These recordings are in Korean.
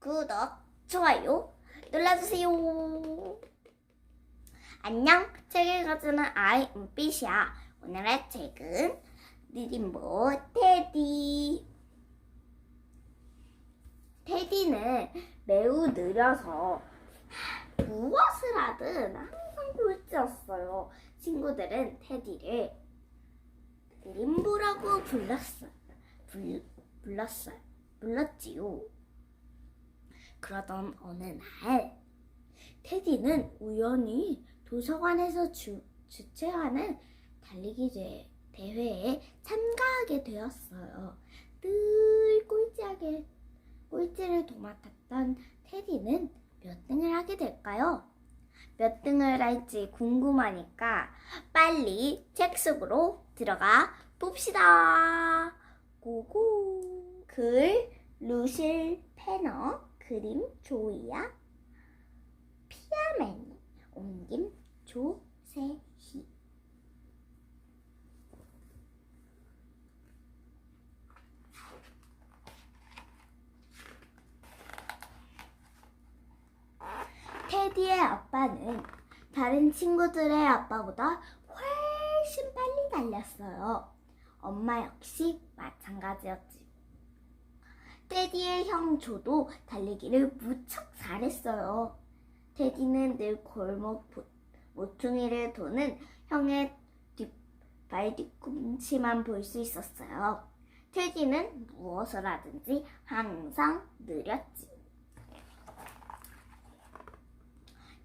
구독, 좋아요 눌러주세요. 안녕, 책을 가지는 아이 은빛이야. 오늘의 책은 느림보 테디. 테디는 매우 느려서 무엇을 하든 항상 꼴찌였어요. 친구들은 테디를 느림보라고 불렀어요. 불, 불렀어요. 불렀지요. 그러던 어느 날 테디는 우연히 도서관에서 주, 주최하는 달리기 대, 대회에 참가하게 되었어요. 늘 꼴찌하게 꼴찌를 도맡았던 테디는 몇 등을 하게 될까요? 몇 등을 할지 궁금하니까 빨리 책 속으로 들어가 봅시다. 고고. 글 루실 패너 그림 조이야 피아메니 옮김 조세희 테디의 아빠는 다른 친구들의 아빠보다 훨씬 빨리 달렸어요. 엄마 역시 마찬가지였지. 테디의 형 조도 달리기를 무척 잘했어요. 테디는 늘 골목 보- 모퉁이를 도는 형의 뒷, 발 뒤꿈치만 볼 수 있었어요. 테디는 무엇을 하든지 항상 느렸지.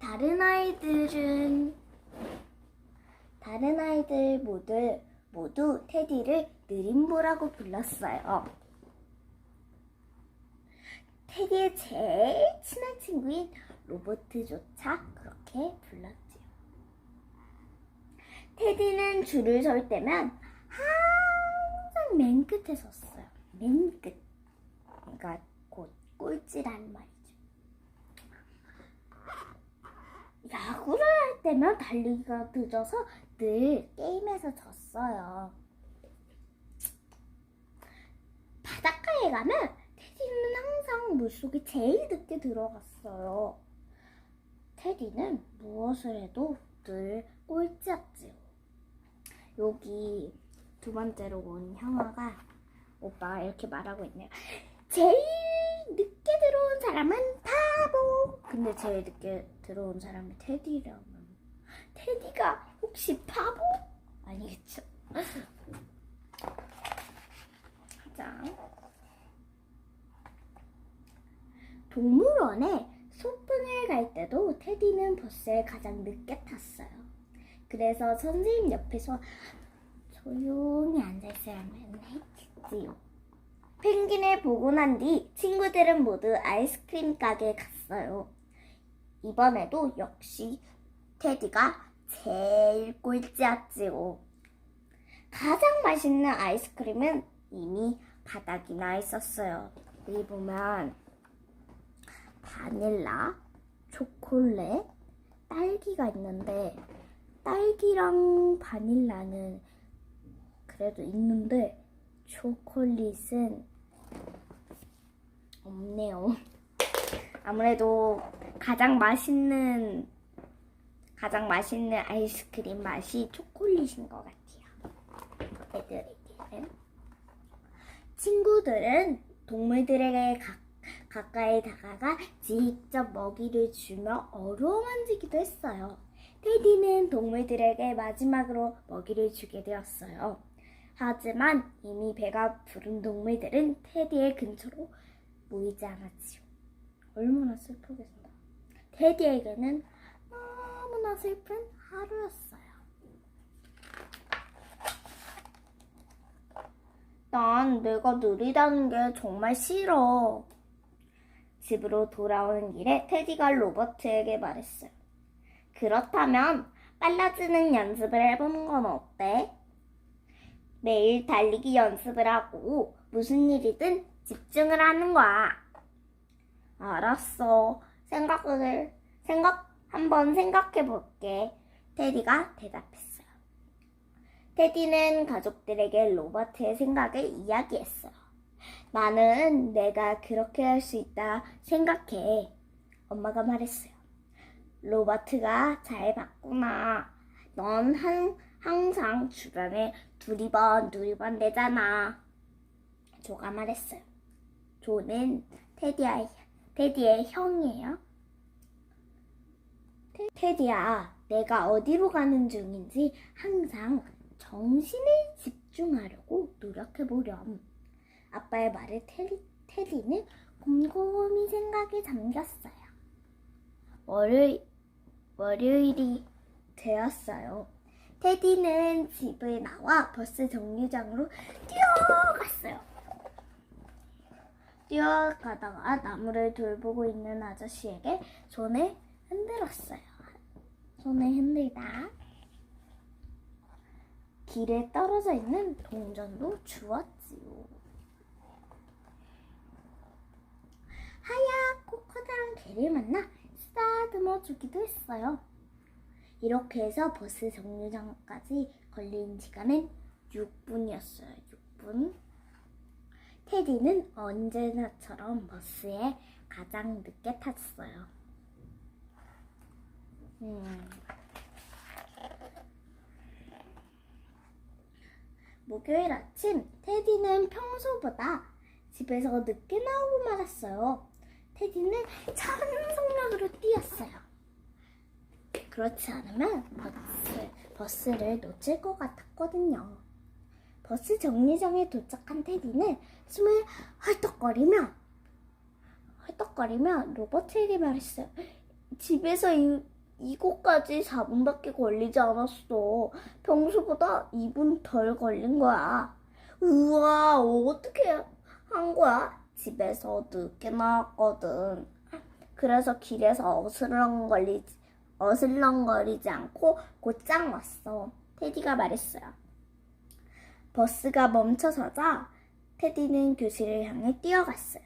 다른 아이들은 다른 아이들 모두 모두 테디를 느림보라고 불렀어요. 테디의 제일 친한 친구인 로버트조차 그렇게 불렀지요. 테디는 줄을 설 때면 항상 맨 끝에 섰어요. 맨 끝. 그러니까 곧 꼴찌라는 말이죠. 야구를 할 때면 달리기가 늦어서 늘 게임에서 졌어요. 바닷가에 가면 항상 물속에 제일 늦게 들어갔어요. 테디는 무엇을 해도 늘 꼴찌였지요. 여기 두 번째로 온 형아가 오빠가 이렇게 말하고 있네요. 제일 늦게 들어온 사람은 바보. 근데 제일 늦게 들어온 사람이 테디라면 테디가 혹시 바보? 아니겠죠? 자, 동물원에 소풍을 갈 때도 테디는 버스에 가장 늦게 탔어요. 그래서 선생님 옆에서 조용히 앉아있어야만 했지요. 펭귄을 보고 난 뒤 친구들은 모두 아이스크림 가게에 갔어요. 이번에도 역시 테디가 제일 꼴찌였지요. 가장 맛있는 아이스크림은 이미 바닥이 나 있었어요. 여기 보면 바닐라, 초콜릿, 딸기가 있는데 딸기랑 바닐라는 그래도 있는데 초콜릿은 없네요. 아무래도 가장 맛있는 가장 맛있는 아이스크림 맛이 초콜릿인 것 같아요. 애들에게는 친구들은 동물들에게 가, 가까이 다가가 직접 먹이를 주며 어루만지기도 했어요. 테디는 동물들에게 마지막으로 먹이를 주게 되었어요. 하지만 이미 배가 부른 동물들은 테디의 근처로 모이지 않았지요. 얼마나 슬프겠습니다. 테디에게는 너무나 슬픈 하루였어요. 난 내가 느리다는 게 정말 싫어. 집으로 돌아오는 길에 테디가 로버트에게 말했어요. 그렇다면 빨라지는 연습을 해보는 건 어때? 매일 달리기 연습을 하고 무슨 일이든 집중을 하는 거야. 알았어. 생각을 생각 한번 생각해 볼게. 테디가 대답했어요. 테디는 가족들에게 로버트의 생각을 이야기했어요. 나는 내가 그렇게 할 수 있다 생각해. 엄마가 말했어요. 로버트가 잘 봤구나. 넌 한, 항상 주변에 두리번 두리번 대잖아. 조가 말했어요. 조는 테디야, 테디의 형이에요. 테- 테디야, 내가 어디로 가는 중인지 항상 정신을 집중하려고 노력해보렴. 아빠의 말에 테디, 테디는 곰곰이 생각에 잠겼어요. 월요일, 월요일이 되었어요. 테디는 집을 나와 버스 정류장으로 뛰어갔어요. 뛰어가다가 나무를 돌보고 있는 아저씨에게 손을 흔들었어요. 손을 흔들다 길에 떨어져 있는 동전도 주었지요. 하얗고 커다란 개를 만나 쓰다듬어 주기도 했어요. 이렇게 해서 버스 정류장까지 걸린 시간은 6분이었어요. 6분. 테디는 언제나처럼 버스에 가장 늦게 탔어요. 음. 목요일 아침 테디는 평소보다 집에서 늦게 나오고 말았어요. 테디는 천 속력으로 뛰었어요. 그렇지 않으면 버스, 버스를 놓칠 것 같았거든요. 버스 정류장에 도착한 테디는 숨을 헐떡거리며 헐떡거리며 로버트에게 말했어요. 집에서 이, 이곳까지 4분밖에 걸리지 않았어. 평소보다 2분 덜 걸린 거야. 우와, 어떻게 한 거야? 집에서 늦게 나왔거든. 그래서 길에서 어슬렁거리지, 어슬렁거리지 않고 곧장 왔어. 테디가 말했어요. 버스가 멈춰서자 테디는 교실을 향해 뛰어갔어요.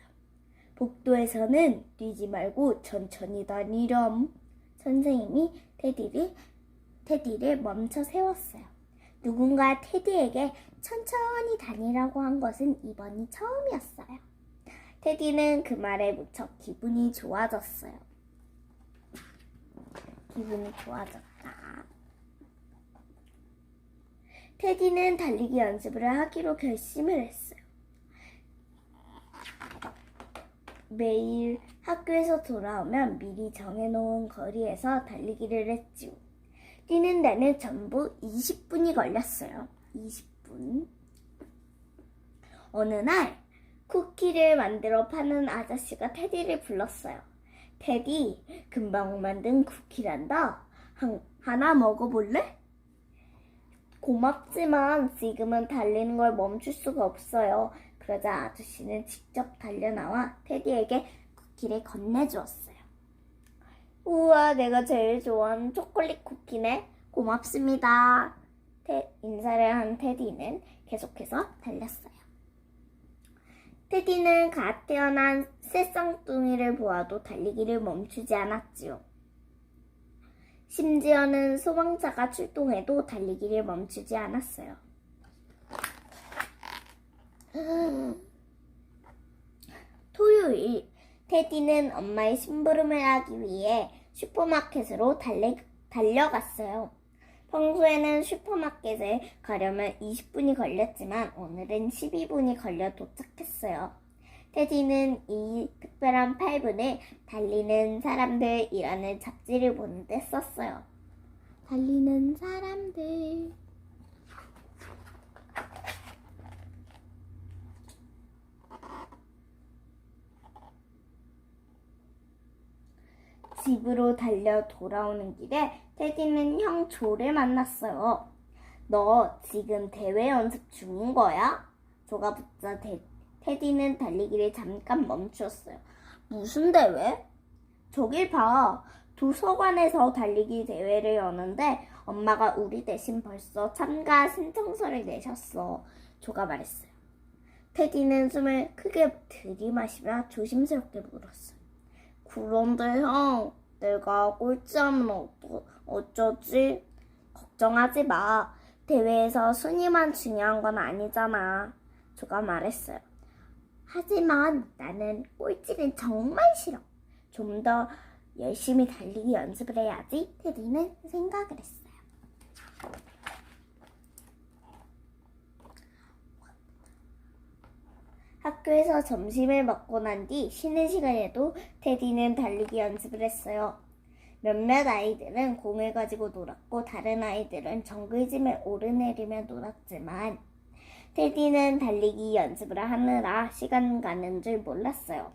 복도에서는 뛰지 말고 천천히 다니렴. 선생님이 테디를, 테디를 멈춰 세웠어요. 누군가 테디에게 천천히 다니라고 한 것은 이번이 처음이었어요. 테디는 그 말에 무척 기분이 좋아졌어요. 기분이 좋아졌다. 테디는 달리기 연습을 하기로 결심을 했어요. 매일 학교에서 돌아오면 미리 정해놓은 거리에서 달리기를 했지요. 뛰는 데는 전부 20분이 걸렸어요. 20분. 어느 날 쿠키를 만들어 파는 아저씨가 테디를 불렀어요. 테디, 금방 만든 쿠키란다. 한, 하나 먹어볼래? 고맙지만 지금은 달리는 걸 멈출 수가 없어요. 그러자 아저씨는 직접 달려나와 테디에게 쿠키를 건네주었어요. 우와, 내가 제일 좋아하는 초콜릿 쿠키네. 고맙습니다. 테, 인사를 한 테디는 계속해서 달렸어요. 테디는 갓 태어난 새쌍둥이를 보아도 달리기를 멈추지 않았지요. 심지어는 소방차가 출동해도 달리기를 멈추지 않았어요. 토요일, 테디는 엄마의 심부름을 하기 위해 슈퍼마켓으로 달래, 달려갔어요. 평소에는 슈퍼마켓에 가려면 20분이 걸렸지만 오늘은 12분이 걸려 도착했어요. 테디는 이 특별한 8분을 달리는 사람들이라는 잡지를 보는데 썼어요. 달리는 사람들. 집으로 달려 돌아오는 길에 테디는 형 조를 만났어요. 너 지금 대회 연습 중인 거야? 조가 붙자 테, 테디는 달리기를 잠깐 멈추었어요. 무슨 대회? 저길 봐. 도서관에서 달리기 대회를 여는데 엄마가 우리 대신 벌써 참가 신청서를 내셨어. 조가 말했어요. 테디는 숨을 크게 들이마시며 조심스럽게 물었어요. 그런데 형, 내가 꼴찌하면 어떠, 어쩌지? 걱정하지 마. 대회에서 순위만 중요한 건 아니잖아. 조가 말했어요. 하지만 나는 꼴찌는 정말 싫어. 좀 더 열심히 달리기 연습을 해야지. 테디는 생각을 했어요. 학교에서 점심을 먹고 난 뒤 쉬는 시간에도 테디는 달리기 연습을 했어요. 몇몇 아이들은 공을 가지고 놀았고 다른 아이들은 정글짐을 오르내리며 놀았지만 테디는 달리기 연습을 하느라 시간 가는 줄 몰랐어요.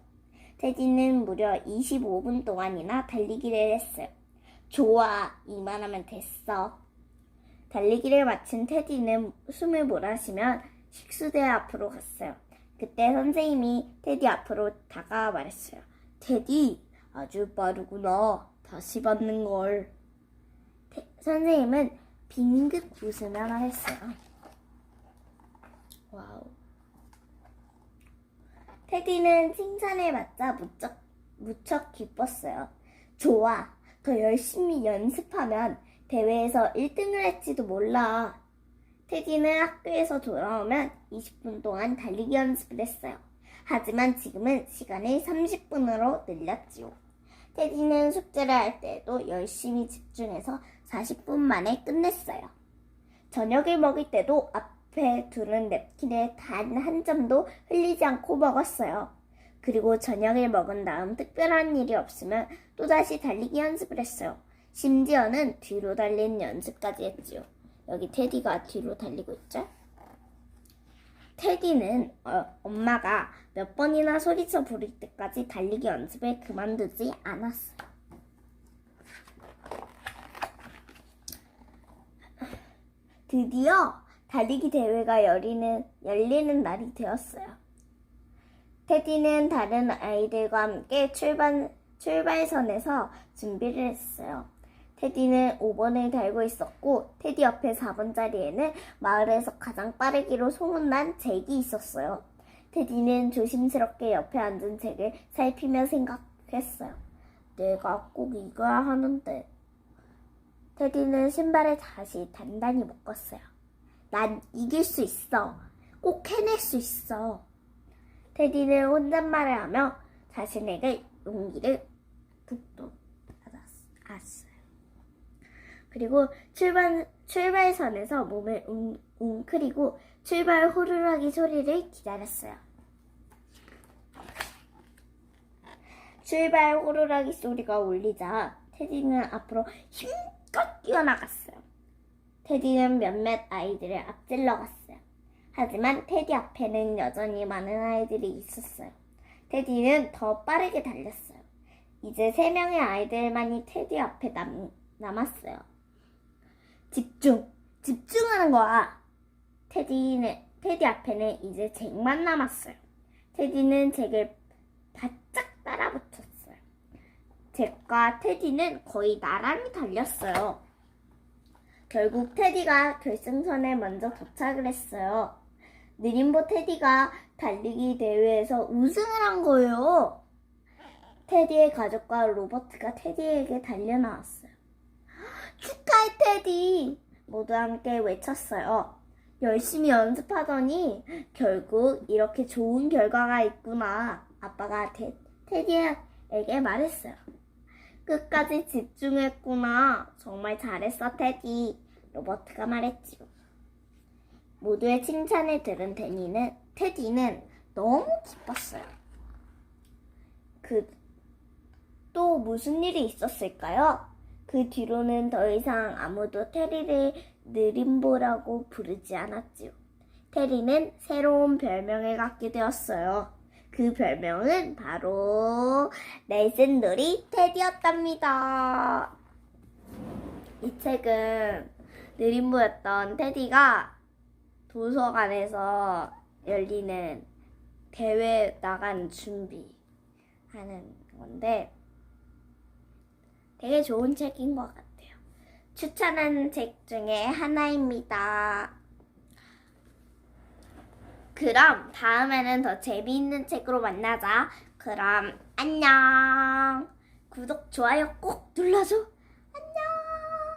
테디는 무려 25분 동안이나 달리기를 했어요. 좋아, 이만하면 됐어. 달리기를 마친 테디는 숨을 몰아쉬며 식수대 앞으로 갔어요. 그때 선생님이 테디 앞으로 다가와 말했어요. 테디, 아주 빠르구나. 다시 받는 걸. 테- 선생님은 빙긋 웃으며 말했어요. 와우. 테디는 칭찬을 받자 무척, 무척 기뻤어요. 좋아. 더 열심히 연습하면 대회에서 1등을 할지도 몰라. 테디는 학교에서 돌아오면 20분 동안 달리기 연습을 했어요. 하지만 지금은 시간을 30분으로 늘렸지요. 테디는 숙제를 할 때도 열심히 집중해서 40분 만에 끝냈어요. 저녁을 먹을 때도 앞에 두른 냅킨에 단 한 점도 흘리지 않고 먹었어요. 그리고 저녁을 먹은 다음 특별한 일이 없으면 또다시 달리기 연습을 했어요. 심지어는 뒤로 달리는 연습까지 했지요. 여기 테디가 뒤로 달리고 있죠? 테디는 어, 엄마가 몇 번이나 소리쳐 부를 때까지 달리기 연습을 그만두지 않았어요. 드디어 달리기 대회가 열리는, 열리는 날이 되었어요. 테디는 다른 아이들과 함께 출발, 출발선에서 준비를 했어요. 테디는 5번을 달고 있었고, 테디 옆에 4번 자리에는 마을에서 가장 빠르기로 소문난 잭이 있었어요. 테디는 조심스럽게 옆에 앉은 잭을 살피며 생각했어요. 내가 꼭 이겨야 하는데. 테디는 신발을 다시 단단히 묶었어요. 난 이길 수 있어. 꼭 해낼 수 있어. 테디는 혼잣말을 하며 자신에게 용기를 북돋 받았어요. 그리고 출발, 출발선에서 몸을 웅, 웅크리고 출발 호루라기 소리를 기다렸어요. 출발 호루라기 소리가 울리자 테디는 앞으로 힘껏 뛰어나갔어요. 테디는 몇몇 아이들을 앞질러 갔어요. 하지만 테디 앞에는 여전히 많은 아이들이 있었어요. 테디는 더 빠르게 달렸어요. 이제 세 명의 아이들만이 테디 앞에 남, 남았어요. 집중! 집중하는 거야! 테디는, 테디 앞에는 이제 잭만 남았어요. 테디는 잭을 바짝 따라붙었어요. 잭과 테디는 거의 나란히 달렸어요. 결국 테디가 결승선에 먼저 도착을 했어요. 느림보 테디가 달리기 대회에서 우승을 한 거예요. 테디의 가족과 로버트가 테디에게 달려나왔어요. 축하해 테디! 모두 함께 외쳤어요. 열심히 연습하더니 결국 이렇게 좋은 결과가 있구나. 아빠가 테, 테디에게 말했어요. 끝까지 집중했구나. 정말 잘했어, 테디. 로버트가 말했지요. 모두의 칭찬을 들은 데니는, 테디는 너무 기뻤어요. 그, 또 무슨 일이 있었을까요? 그 뒤로는 더 이상 아무도 테리를 느림보라고 부르지 않았지요. 테리는 새로운 별명을 갖게 되었어요. 그 별명은 바로 넬슨놀이 테디였답니다. 이 책은 느림보였던 테디가 도서관에서 열리는 대회 나간 준비하는 건데 되게 좋은 책인 것 같아요. 추천하는 책 중에 하나입니다. 그럼 다음에는 더 재미있는 책으로 만나자. 그럼 안녕. 구독, 좋아요 꼭 눌러줘.